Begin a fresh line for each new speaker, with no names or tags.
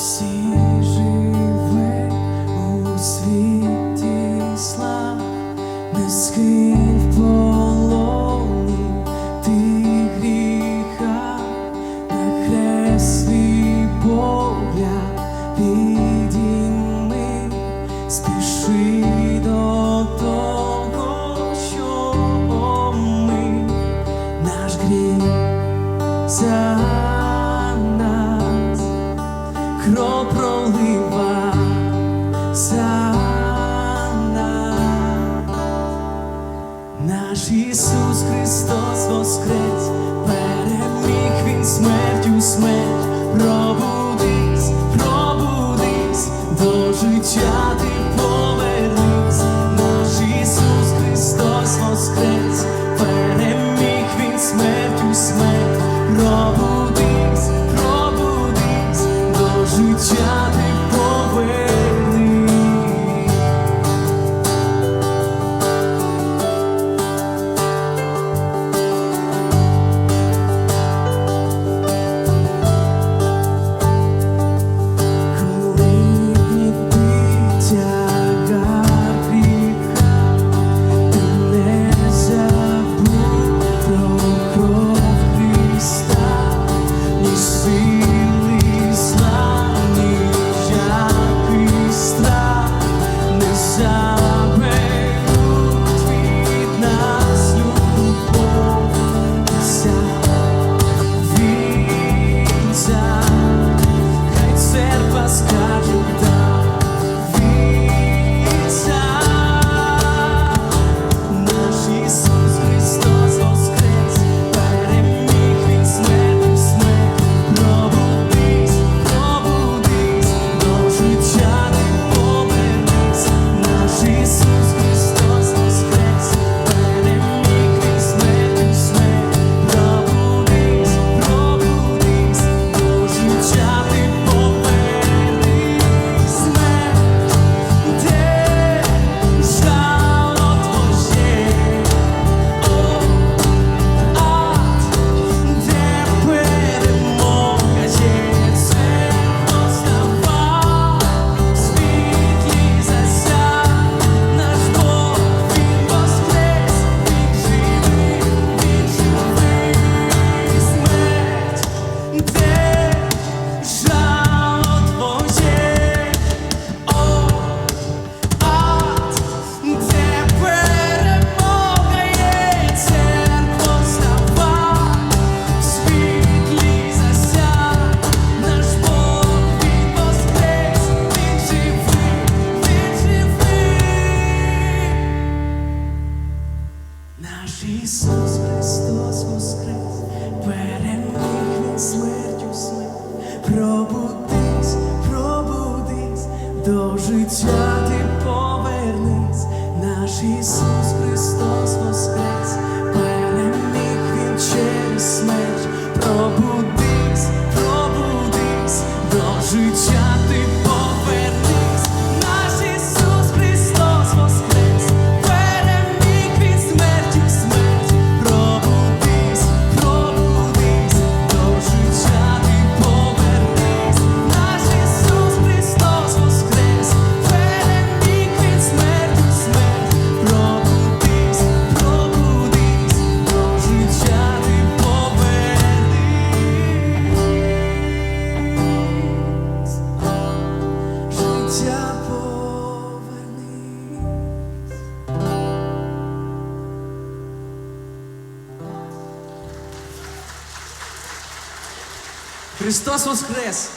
всі живе у світі слав, низький в полоні ти гріха, на спіши до того, що наш гріх кров пролива наш Ісус Христос воскрес, переміг Він смертю смерть пробув. Ісус Христос воскрес, перемігне смертю смерть, пробудись, пробудись, до життя ти повернись, наш Ісус Христос воскрес. Христос воскрес!